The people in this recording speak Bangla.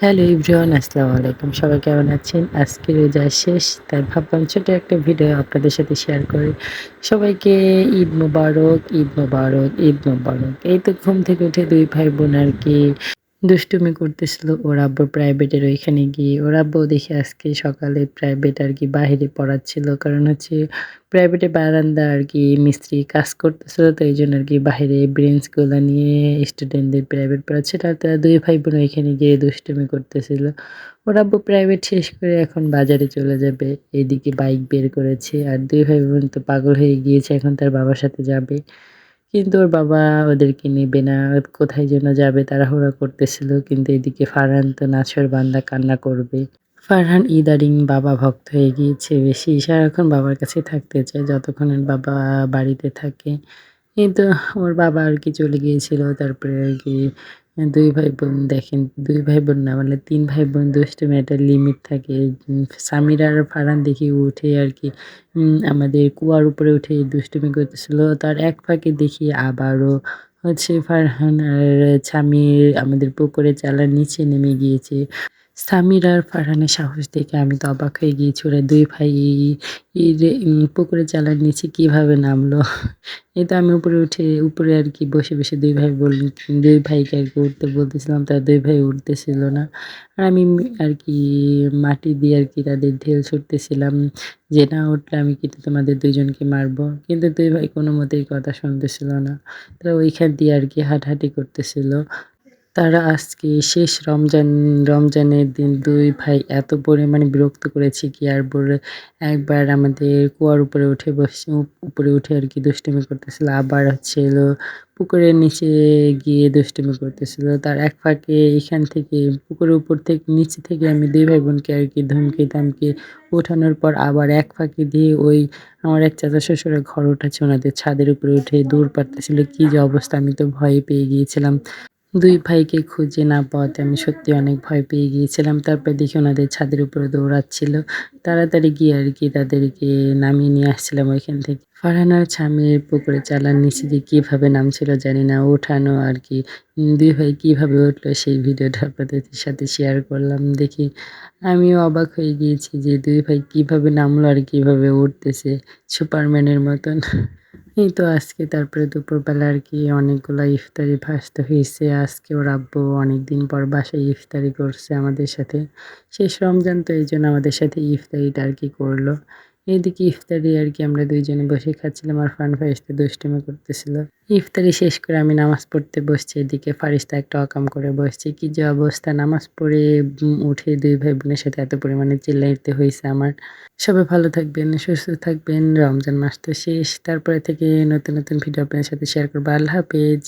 হ্যালো ইব্রিয়ান আসসালামু আলাইকুম। সবাই কেমন আছেন? আজকে রোজা শেষ, তাই ভাবলাম ছোটো একটা ভিডিও আপনাদের সাথে শেয়ার করি। সবাইকে ঈদ মোবারক ঈদ মোবারক ঈদ মোবারক। এই তো ঘুম থেকে উঠে দুই ভাই বোন আর কি দুষ্টুমি করতেছিল ওর আব্বু প্রাইভেটের ওইখানে গিয়ে। ওর আব্বু দেখে আজকে সকালে প্রাইভেট আর কি বাইরে পড়াচ্ছিল। কারণ হচ্ছে প্রাইভেটে বারান্দা আর কি মিস্ত্রি কাজ করতেছিল, তো এই জন্য আর কি বাইরে ব্রেঞ্চগুলো নিয়ে স্টুডেন্টদের প্রাইভেট পড়াচ্ছে। আর তারা দুই ভাই বোন ওইখানে গিয়ে দুষ্টুমি করতেছিল। ওর আব্বু প্রাইভেট শেষ করে এখন বাজারে চলে যাবে। এদিকে বাইক বের করেছে। আর দুই ভাই বোন তো পাগল হয়ে গিয়েছে, এখন তার বাবার সাথে যাবে। কিন্তু ওর বাবা ওদেরকে নেবে না। কোথায় যেন যাবে, তাড়াহুড়া করতেছিল, কিন্তু এদিকে ফারহান তো নাচের বান্দা, কান্না করবে। ফারহান ইদারিং বাবা ভক্ত হয়ে গিয়েছে। বেশি সারাক্ষণ বাবার কাছে থাকতে চায়, যতক্ষণ বাবা বাড়িতে থাকে। কিন্তু ওর বাবা আর কি চলে গিয়েছিল, তারপরে আর কি দুই ভাই বোন দেখেন, দুই ভাই বোন না মানে তিন ভাই বোন দুষ্টুমি একটা লিমিট থাকে। স্বামীর আর ফারান দেখি উঠে আর কি আমাদের কুয়ার উপরে উঠে দুষ্টুমি করতেছিল। তার এক ফাঁকে দেখি আবারও হচ্ছে ফারহান আর স্বামীর আমাদের পুকুরে চালার নিচে নেমে গিয়েছে। সামির আর ফারহানের সাহস দেখে আমি তো অবাক হয়ে গিয়েছি। ওরা দুই ভাই পুকুরে চালার নিচে কীভাবে নামলো? এই তো আমি উপরে উঠে, উপরে আর কি বসে বসে দুই ভাই বল, দুই ভাইকে আর কি উঠতে বলতেছিলাম, তার দুই ভাই উঠতেছিল না। আর আমি আর কি মাটি দিয়ে আর কি তাদের ঢেল ছুটতেছিলাম যে, না, উঠলে আমি কিন্তু তোমাদের দুইজনকে মারবো। কিন্তু দুই ভাই কোনো মতেই কথা শুনতেছিল না। তারা ওইখান দিয়ে আর কি হাঁটাহাঁটি করতেছিল। তারা আজকে শেষ রমজান, রমজানের দিন দুই ভাই এত পরিমাণে বিরক্ত করেছে কি আর বলে একবার আমাদের কুয়ার উপরে উঠে বসে উপরে উঠে আর কি দুষ্টুমি করতেছিল, আবার হচ্ছে এলো পুকুরের নিচে গিয়ে দুষ্টুমি করতেছিল। তার এক ফাঁকে এখান থেকে, পুকুরের উপর থেকে, নিচে থেকে আমি দুই ভাই বোনকে আর কি ধমকে ধমকে ওঠানোর পর আবার এক ফাঁকে দিয়ে ওই আমার এক চাচা শ্বশুরের ঘর উঠেছে ওনাদের ছাদের উপরে উঠে দূর পারতেছিল কি যে অবস্থা, আমি তো ভয়ে পেয়ে গিয়েছিলাম। দুই ভাইকে খুঁজে না পাওয়াতে আমি সত্যি অনেক ভয় পেয়ে গিয়েছিলাম। তারপর দেখি ওনাদের ছাদের উপরে দৌড়াচ্ছিল। তাড়াতাড়ি গিয়ে আর কি তাদেরকে নামিয়ে নিয়ে আসছিলাম ওইখান থেকে। ফারহানার স্বামীর পুকুরে চালার নিচে দিয়ে কীভাবে নামছিল জানি না। ওঠানো আর কি। দুই ভাই কীভাবে উঠল সেই ভিডিওটা আপনাদের সাথে শেয়ার করলাম। দেখি আমিও অবাক হয়ে গিয়েছি যে দুই ভাই কীভাবে নামলো আর কীভাবে উঠতেছে। সুপারম্যানের মতন। এই তো আজকে তারপরে দুপুরবেলা আর কি অনেকগুলো ইফতারি ভাসতে হয়েছে আজকে ওর আব্বু অনেকদিন পর বাসায় ইফতারি করছে আমাদের সাথে। শেষ রমজান তো এই জন্য আমাদের সাথে ইফতারিটা আর কি করল। এইদিকে ইফতারি আর কি আমরা দুইজনে বসে খাচ্ছিলাম আর ফান ফারিস্তে দুষ্টুমি করতেছিল। ইফতারি শেষ করে আমি নামাজ পড়তে বসছি, এদিকে ফারিস্তা একটা অকাম করে বসছি। কি যে অবস্থা, নামাজ পড়ে উঠে দুই ভাই বোনের সাথে এত পরিমাণে চিল্লাইতে হয়েছে আমার। সবাই ভালো থাকবেন, সুস্থ থাকবেন, রমজান মাস তো শেষ। তারপরে থেকে নতুন নতুন ভিডিও আপনাদের সাথে শেয়ার করব। আল্লাহ হাফেজ।